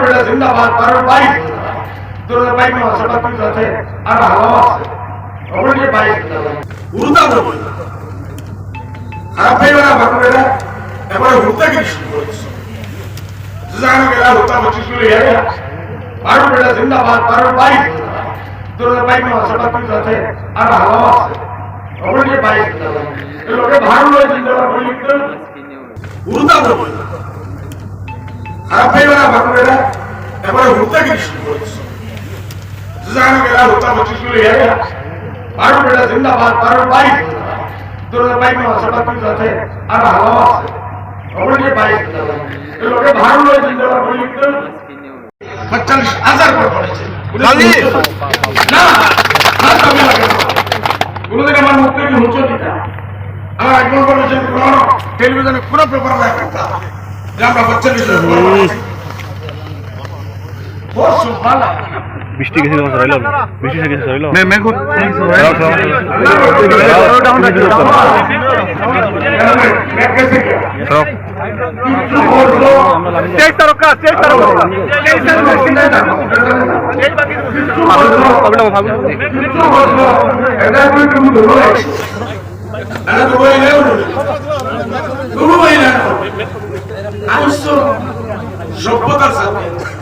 বেটা জিন্দাবাদ ভারত ভাই তোর ভাই নো সবা কি আছে, আর হাওয়া আছে। অবশ্যই ভাই উড়তা বলব খারাপ না ভারত বেটা এবারে উড়তা কি শুরু করেছে। জানো গেলা উড়তা বলছি শুরু হয়ে গেল ভারত জিন্দাবাদ ভারত ভাই তোর ভাই নো সবা কি আছে, আর হাওয়া আছে। অবশ্যই ভাই লোকে লয় জিন্দাবাদ বলি উড়তা বলব খারাপ বেটা জিন্দাবাদ ভারত ভাই তোর ভাই নো সবা কি আছে আর হাওয়া আছে অবশ্যই ভাই লোকে ভারত লয় জিন্দাবাদ পঁয়তাল্লিশ হাজার করে পড়েছে না না তবে লাগে না। কোনোদিন আমার মুখ থেকে হুঁচো দিতে আমার একজন বলেছেন টেলিভিশনে কোনো পেপার দেখা যে আমরা পঁয়তাল্লিশ হাজার করে পড়েছি। বহুত সুভালা বৃষ্টি গেছে তোমার সরাইল বৃষ্টি থেকে সরাইল সভ্যতার সাথে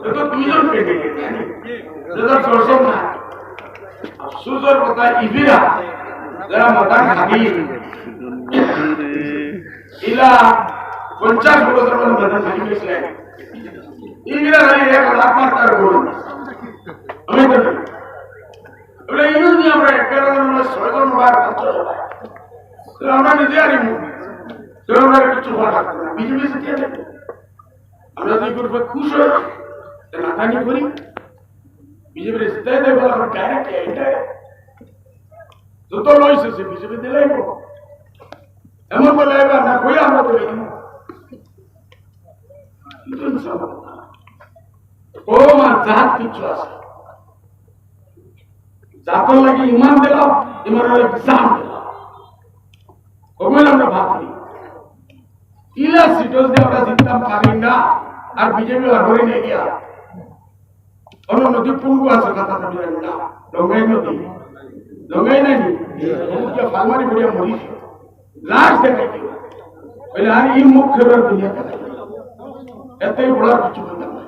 লয় জিন্দাবাদ বলি যদি পার্টির তরফ থেকে বসো এ তো দুইজন পেটে যেটা সরসব না সুজর কথা, ইবিরা, যারা মটান খাবি ইলা পঞ্চাশ বছর মধ্যে মটান খাবি গেছিলেন ইবিরা খালি এক লাখ মার তার আমি তো নিয়ে আমরা এগারো জন ছয়জন বার আমরা খুশ হয়ে নাকানি করি বিজেপির জিতাই দেবো আমরা ডাইরেক্ট এটাই যত লইছে সে বিজেপি জাতর লাগে ইমান দিলাম, ইমানের জান দিলাম। ওগুলো আমরা ভাবি ইলা সিটস দিয়ে আমরা জিততাম পারি না আর বিজেপি হরি নিয়ে গিয়া। অন্য নদী পূর্ব আছে কথা তুমি জানি না। ডঙ্গাই নদী। ডঙ্গাই নাই? ওকে ফালমারি বড়িয়া মরিস লাশ দেখাই বলে, আর এই মুখ ফেরার দুনিয়া এতই বড় কিছু বলতাম না